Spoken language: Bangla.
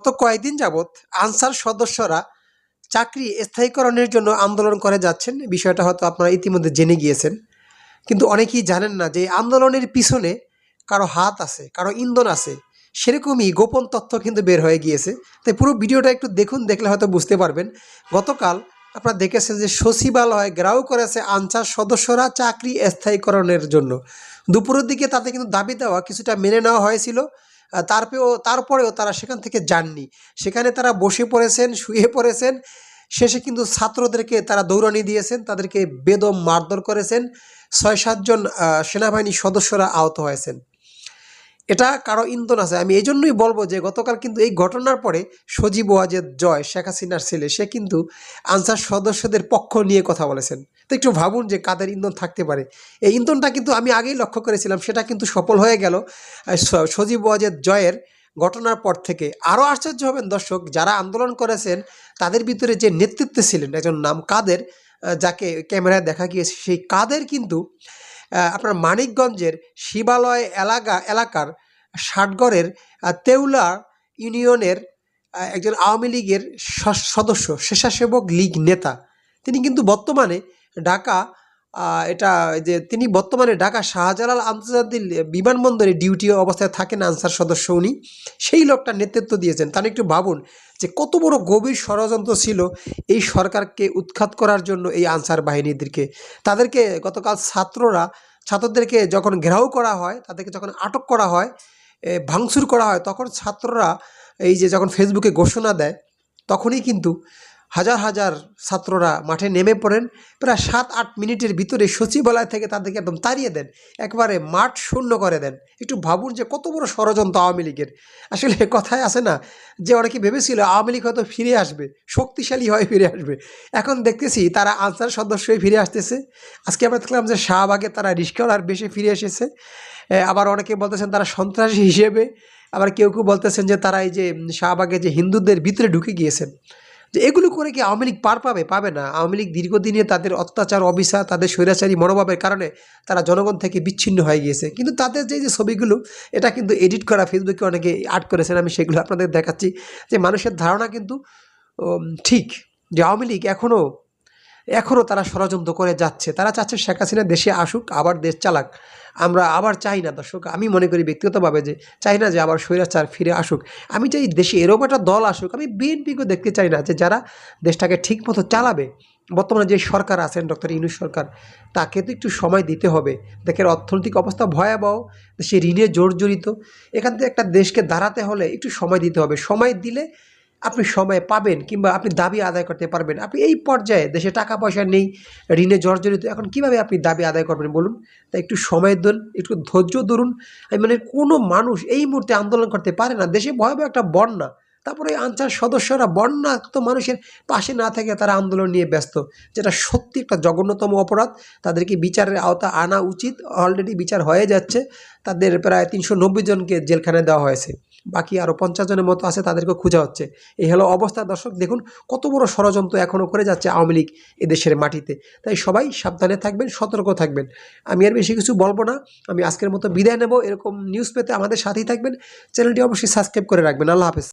গত কয়েকদিন যাবৎ আনসার সদস্যরা চাকরি স্থায়ীকরণের জন্য আন্দোলন করে যাচ্ছেন। বিষয়টা হয়তো আপনারা ইতিমধ্যে জেনে গিয়েছেন। কিন্তু অনেকেই জানেন না যে আন্দোলনের পিছনে কারও হাত আছে, কারও ইন্ধন আছে। সেরকমই গোপন তথ্য কিন্তু বের হয়ে গিয়েছে। তাই পুরো ভিডিওটা একটু দেখুন, দেখলে হয়তো বুঝতে পারবেন। গতকাল আপনারা দেখেছেন যে সচিবালয় গ্রাউ করেছে আনসার সদস্যরা চাকরি স্থায়ীকরণের জন্য। দুপুরের দিকে তাতে কিন্তু দাবি দেওয়া কিছুটা মেনে নেওয়া হয়েছিল। তারপরেও তারপরেও তারা সেখান থেকে যাননি। সেখানে তারা বসে পড়েছেন, শুয়ে পড়েছেন। শেষে কিন্তু ছাত্রদেরকে তারা দৌড়ানি দিয়েছেন, তাদেরকে বেদম মারধর করেছেন। ছয় সাতজন সেনাবাহিনী সদস্যরা আহত হয়েছেন। এটা কারও ইন্ধন আছে। আমি এই জন্যই বলব যে, গতকাল কিন্তু এই ঘটনার পরে সজীব ওয়াজেদ জয়, শেখ হাসিনার ছেলে, সে কিন্তু আনসার সদস্যদের পক্ষ নিয়ে কথা বলেছেন। তো একটু ভাবুন যে কাদের ইন্ধন থাকতে পারে। এই ইন্ধনটা কিন্তু আমি আগেই লক্ষ্য করেছিলাম, সেটা কিন্তু সফল হয়ে গেল। সজীব ওয়াজেদ জয়ের ঘটনার পর থেকে। আরও আশ্চর্য হবেন দর্শক, যারা আন্দোলন করেছেন, তাদের ভিতরে যে নেতৃত্বে ছিলেন একজন নাম কাদের যাকে ক্যামেরায় দেখা গিয়েছে, সেই কাদের কিন্তু আপনার মানিকগঞ্জের শিবালয় এলাকা এলাকার ষাটগড়ের তেউলা ইউনিয়নের একজন আওয়ামী লীগের সদস্য, স্বেচ্ছাসেবক লীগ নেতা। তিনি কিন্তু বর্তমানে ঢাকা এটা যে তিনি বর্তমানে ঢাকা শাহজালাল আন্তর্জাতিক বিমানবন্দরে ডিউটি অবস্থায় থাকেন আনসার সদস্য উনি। সেই লোকটা নেতৃত্ব দিয়েছেন। তাহলে একটু ভাবুন যে কত বড় গভীর ষড়যন্ত্র ছিল এই সরকারকে উৎখাত করার জন্য এই আনসার বাহিনীদেরকে। তাদেরকে গতকাল ছাত্ররা, ছাত্রদেরকে যখন ঘেরাও করা হয়, তাদেরকে যখন আটক করা হয় ভাঙচুর করা হয়, তখন ছাত্ররা এই যে যখন ফেসবুকে ঘোষণা দেয়, তখনই কিন্তু হাজার হাজার ছাত্ররা মাঠে নেমে পড়েন। প্রায় সাত, আট মিনিটের ভিতরে সচিবালয় থেকে তাদেরকে একদম তাড়িয়ে দেন। একবারে মাঠ শূন্য করে দেন। একটু ভাবুন যে কত বড় ষড়যন্ত্র আওয়ামী লীগের। আসলে কথায় আছে না যে অনেকে ভেবেছিল আওয়ামী লীগ হয়তো ফিরে আসবে, শক্তিশালী হয়ে ফিরে আসবে। এখন দেখতেছি তারা আনসার সদস্যই ফিরে আসতেছে। আজকে আমরা দেখলাম যে শাহবাগে তারা রিস্কাওয়ালার বেশি ফিরে এসেছে। আবার অনেকে বলতেছেন তারা সন্ত্রাসী হিসেবে। আবার কেউ কেউ বলতেছেন যে তারা এই যে শাহবাগে যে হিন্দুদের ভিতরে ঢুকে গিয়েছেন। যে এগুলো করে কি আওয়ামী লীগ পার পাবে? পাবে না। আওয়ামী লীগ দীর্ঘদিনে তাদের অত্যাচার অবিচার তাদের স্বৈরাচারী মনোভাবের কারণে তারা জনগণ থেকে বিচ্ছিন্ন হয়ে গিয়েছে। কিন্তু তাদের যে যে ছবিগুলো, এটা কিন্তু এডিট করা ফেসবুকে অনেকে আর্ট করেছেন, আমি সেগুলো আপনাদের দেখাচ্ছি। যে মানুষের ধারণা কিন্তু ঠিক যে আওয়ামী লীগ এখনও এখনও তারা ষড়যন্ত্র করে যাচ্ছে। তারা চাচ্ছে শেখ হাসিনা দেশে আসুক, আবার দেশ চালাক। আমরা আবার চাই না, দর্শক। আমি মনে করি ব্যক্তিগতভাবে যে, চাই না যে আবার স্বৈরাচার ফিরে আসুক। আমি চাই দেশে এরকম একটা দল আসুক। আমি বিএনপিকেও দেখতে চাই না যে, যারা দেশটাকে ঠিকমতো চালাবে। বর্তমানে যে সরকার আছেন, ডক্টর ইউনুস সরকার, তাকে তো একটু সময় দিতে হবে। দেখের অর্থনৈতিক অবস্থা ভয়াবহ সে ঋণে জর্জরিত। এখান থেকে একটা দেশকে দাঁড়াতে হলে একটু সময় দিতে হবে। সময় দিলে আপনি সময় পাবেন কিংবা আপনি দাবি আদায় করতে পারবেন। আপনি এই পর্যায়ে দেশে টাকা পয়সা নেই, ঋণে জর্জরিত, এখন কীভাবে আপনি দাবি আদায় করবেন বলুন? তাই একটু সময় দিন, একটু ধৈর্য ধরুন। আমি মানে কোনো মানুষ এই মুহূর্তে আন্দোলন করতে পারে না। দেশে ভয়াবহ একটা বন্যা। তারপরে আনসার সদস্যরা বন্যা তো মানুষের পাশে না থেকে তারা আন্দোলন নিয়ে ব্যস্ত, যেটা সত্যি একটা জঘন্যতম অপরাধ। তাদেরকে বিচারের আওতা আনা উচিত। অলরেডি বিচার হয়ে যাচ্ছে। তাদের প্রায় তিনশো নব্বই জনকে জেলখানায় দেওয়া হয়েছে। বাকি আরও পঞ্চাশ জনের মতো আছে, তাদেরকে খোঁজা হচ্ছে। এই হলো অবস্থা। দর্শক, দেখুন, কত বড় ষড়যন্ত্র এখনও করে যাচ্ছে আওয়ামী লীগ এদেশের মাটিতে। তাই সবাই সাবধানে থাকবেন, সতর্ক থাকবেন। আমি আর বেশি কিছু বলব না। আমি আজকের মতো বিদায় নেব। এরকম নিউজ পেতে আমাদের সাথেই থাকবেন। চ্যানেলটি অবশ্যই সাবস্ক্রাইব করে রাখবেন। আল্লাহ হাফেজ।